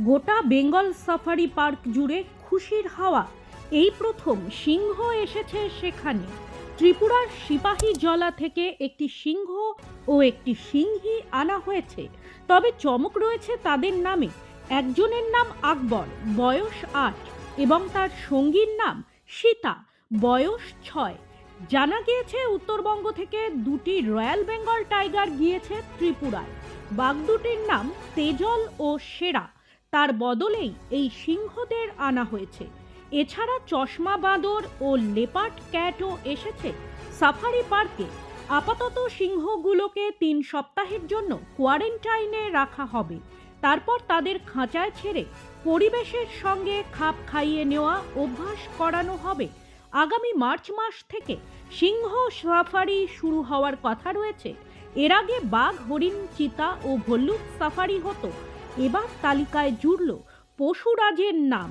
গোটা Bengal safari park জুড়ে খুশির হাওয়া। এই প্রথম সিংহ এসেছে সেখানে। ত্রিপুরার সিপাহী জলা থেকে একটি সিংহ ও একটি সিংহী আনা হয়েছে। তবে চমক রয়েছে তাদের নামে। একজনের নাম আকবর, বয়স আট, এবং তার সঙ্গীর নাম সীতা, বয়স ছয়। জানা গিয়েছে উত্তরবঙ্গ থেকে দুটি রয়্যাল বেঙ্গল টাইগার গিয়েছে ত্রিপুরায়। বাঘ দুটির নাম তেজল ও সেরা। তার বদলেই এই সিংহদের আনা হয়েছে। এছাড়া চশমা, বাঁদর ও লেপার্ড ক্যাটও এসেছে সাফারি পার্কে। আপাতত সিংহগুলোকে তিন সপ্তাহের জন্য কোয়ারেন্টাইনে রাখা হবে। তারপর তাদের খাঁচায় ছেড়ে পরিবেশের সঙ্গে খাপ খাইয়ে নেওয়া অভ্যাস করানো হবে। আগামী মার্চ মাস থেকে সিংহ সাফারি শুরু হওয়ার কথা রয়েছে। এর আগে বাঘ, হরিণ, চিতা ও ভল্লুক সাফারি হতো। এবার তালিকায় জুড়ল পশুরাজের নাম।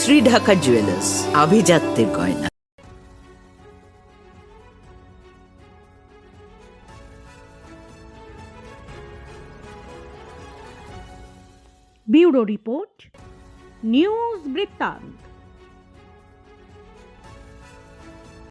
শ্রী ঢাকা জুয়েলার্স আভিজাত্যের গয়না। ব্যুরো রিপোর্ট নিউজ বৃত্তান্ত।